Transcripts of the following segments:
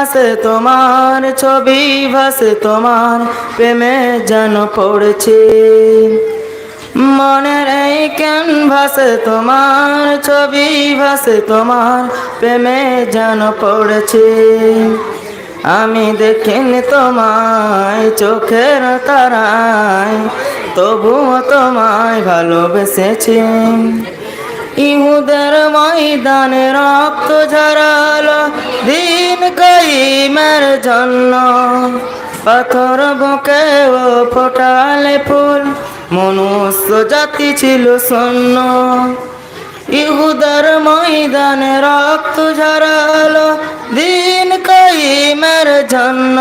ভাসে তোমার ছবি, ভাসে তোমার প্রেমে যেন পড়েছি। মনের এই কেন ভাসে তোমার ছবি, ভাসে তোমার প্রেমে যেন পড়েছি। আমি দেখিনি তোমায় চোখের তারায়, তবুও তোমায় ভালোবেসেছি। ইহুদের ময়দানে রক্ত ঝরালো কইমের জন্য পাথর বুকে ও ফোটালে ফুল, মনুষ্য জাতি ছিল শূন্য। ইহুদার ময়দানে রক্ত ঝরালো দিন কইমের জন্য।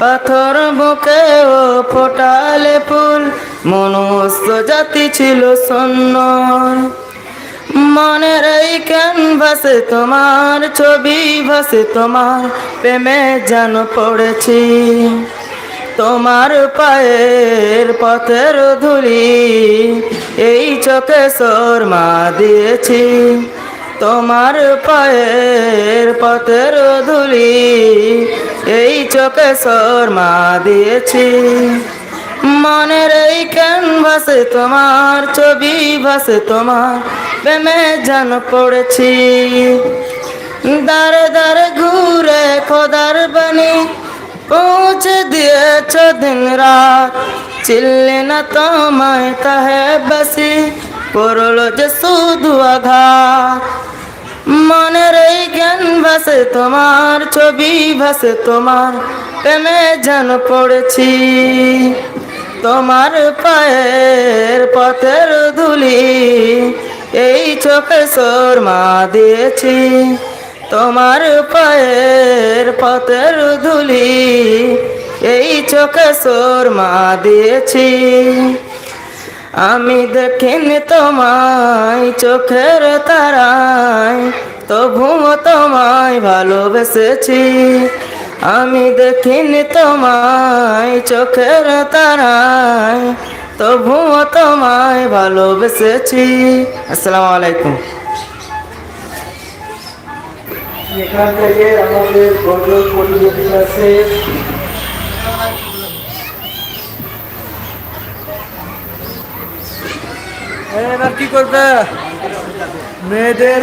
পাথর বুকে ও ফোটালে ফুল, মনুষ্য জাতি ছিল শূন্য। মনের এই কেন ভাসে তোমার, ছবি ভাসে তোমার, প্রেমে যেন পড়েছি। তোমার পায়ের পথের ধুলি, এই চোখে মা দিয়েছি। তোমার পায়ের পথের ধুলি, এই চোখে মা দিয়েছি। মনের এই কেন ভাসে তোমার, ছবি ভাসে তোমার প্রেমে যেন পড়েছি। দারে দারে ঘুরে খোদার বানি পৌঁছে দিয়েছ দিন রাত চিল্লে না তোমায় তাহে বাসি, পড়ল যে শুধু আঘাত। মনের এই জ্ঞান ভাসে তোমার ছবি ভাসে, তোমার প্রেমে যেন পড়েছি। তোমার পায়ের পথের ধুলি এই চোখে সোর মা দিয়েছি। তোমার পায়ের পথের ধুলি, এই চোখে সোর মা দিয়েছি। আমি দেখিনি তোমায় চোখের তারায় তবুও তোমায় ভালোবেসেছি। আমি দেখিনি তোমায় চোখের তারায় তবুও তোমায় ভালোবেসেছি। আসসালামু আলাইকুম। এখান থেকে আমাদের গজল প্রতিযোগী আছে। এবার কি করবে? মেয়েদের